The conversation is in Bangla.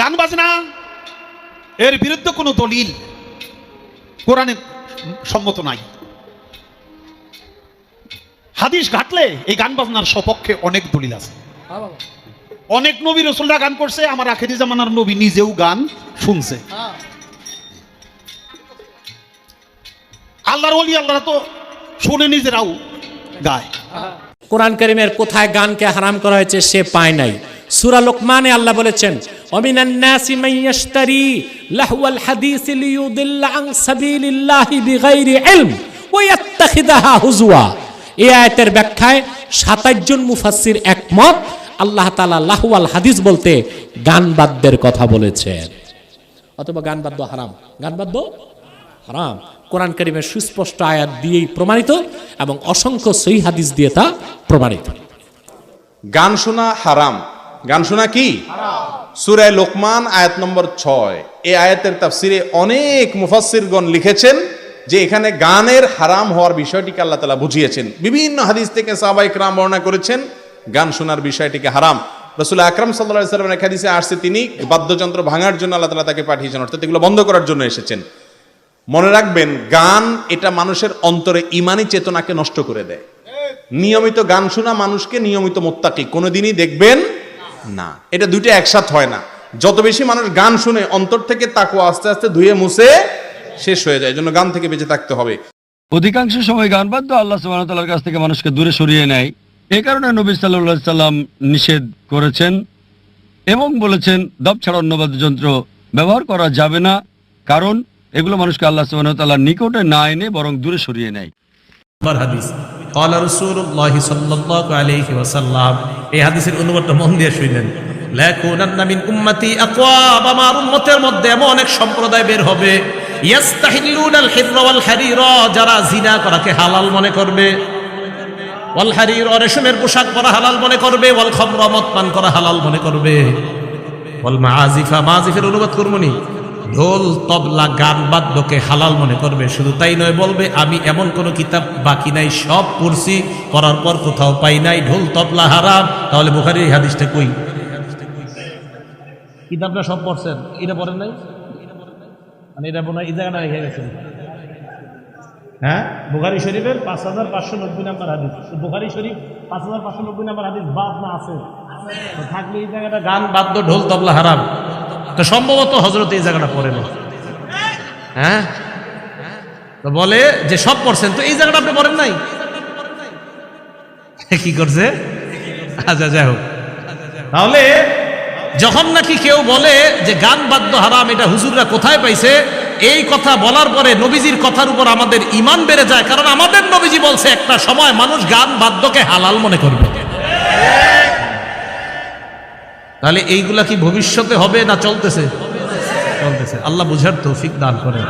গান বাজনা? এর বিরুদ্ধে কোনো দলিল কোরআনে সম্মত নাই। হাদিস ঘাটলে এই গান বাজনার সপক্ষে অনেক দলিল আছে। অনেক নবী রসুলরা গান করছে আমার আখেরি জামানার নবী নিজেও গান শুনছে। আল্লাহর ওলি আল্লাহ তো শুনে নিজেরাও গায়। কোরআন করিমের কোথায় গানকে হারাম করা হয়েছে সে পায় নাই। সূরা লোকমানে আল্লাহ বলেছেন হাদিস ওয়া হুজুয়া ব্যাখ্যায় 27 জন মুফাসসির একমত, আল্লাহ লাহওয়াল হাদিস বলতে কথা বলেছেন। অথবা হারাম। হারাম। কোরআন সুস্পষ্ট আয়াত দিয়েই প্রমাণিত এবং অসংখ্য সহি হাদিস দিয়ে তা প্রমাণিত। গান শোনা হারাম। গান শোনা কি? সুরায় লোকমান, আয়াত নম্বর ছয়। এই আয়াতের তাফসিরে অনেক মুফাসসিরগণ লিখেছেন যে এখানে গানের হারাম হওয়ার বিষয়টিকে আল্লাহ তালা বুঝিয়েছেন। বিভিন্ন হাদিস থেকে সাহাবাই ক্রাম বর্ণনা করেছেন, গান শোনার বিষয়টিকে হারাম। রসুল আকরাম সাল্লাহ সাল্লামের এক হাদিসে আসছে, তিনি বাদ্যযন্ত্র ভাঙার জন্য আল্লাহ তালা তাকে পাঠিয়েছেন, অর্থাৎ এগুলো বন্ধ করার জন্য এসেছেন। মনে রাখবেন, গান এটা মানুষের অন্তরে ইমানি চেতনাকে নষ্ট করে দেয়। নিয়মিত গান শোনা মানুষকে নিয়মিত মোত্তাকি। কোনোদিনই দেখবেন না। এটা দুইটা একসাথ হয় না। যত বেশি মানুষ গান শুনে অন্তর থেকে তাকে আস্তে আস্তে ধুয়ে মুছে শেষ হয়ে যায় জন্য গান থেকে বেঁচে থাকতে হবে। অধিকাংশ সময় গান বাদ্য আল্লাহ সুবাহতাল্লার কাছ থেকে মানুষকে দূরে সরিয়ে নেয়। এই কারণে নবী সাল্লাহ সাল্লাম নিষেধ করেছেন এবং বলেছেন দব ছাড়া অন্য বাদ্যযন্ত্র ব্যবহার করা যাবে না। কারণ এগুলো মানুষকে আল্লাহ সুবাহতাল্লাহর নিকটে না এনে বরং দূরে সরিয়ে নেয়। হাদিস কলা রসুল্লাহ সাল্লাহ আলহি ওসাল্লাম এই হাদিসের অনুবাদটা মন দিয়ে শুনলেন লেখুনান্নামিন উম্মতি আকওয়াব আমার উম্মতের মধ্যে অনেক সম্প্রদায় বের হবে। ইয়াস্তাহিল্লুনাল হিররা ওয়াল হারিরা যারা জিনা করাকে হালাল মনে করবে। ওয়াল হারির রেশমের পোশাক পরা হালাল মনে করবে। ওয়াল খামরা মদ পান করা হালাল মনে করবে। ওয়াল মাআজিফা মাআজিফের অনুবাদ করবনি ঢোল, তবলা, গান বাদ্যকে হালাল মনে করবে। শুধু তাই নয়, বলবে, আমি এমন কোন কিতাব বাকি নাই, সব পড়ছি, পড়ার পর কোথাও পাই নাই। ঢোল, তবলা হারাম। তাহলে বুখারি হাদিসটা কই? কিতাবটা সব পড়ছেন? এটা পড়েন নাই? মানে এটা হয় এই জায়গাটা রেখে গেছেন। হ্যাঁ? বুখারি শরীফের পাঁচ হাজার পাঁচশো নব্বই নাম্বার হাদিস। বুখারি শরীফ পাঁচ হাজার পাঁচশো নব্বই নাম্বার হাদিস বাদ না আছে। থাকলে এই জায়গাটা গান, বাদ্য, ঢোল, তবলা হারাম। তো সম্ভবত হজরত এই জায়গাটা পড়ে না। হ্যাঁ? তো বলে যে সব পড়ছেন, তো এই জায়গাটা আপনি পড়েন নাই? কি করছে? আচ্ছা যাই হোক। তাহলে যখন নাকি কেউ বলে যে গান বাদ্য হারাম, এটা হুজুররা কোথায় পাইছে, এই কথা বলার পরে নবীজির কথার উপর আমাদের ইমান বেড়ে যায়, কারণ আমাদের নবীজি বলছে, একটা সময় মানুষ গান বাদ্যকে হালাল মনে করবে। তাহলে এইগুলা কি ভবিষ্যতে হবে না চলতেছে? চলতেছে। আল্লাহ বুঝার তৌফিক দান করে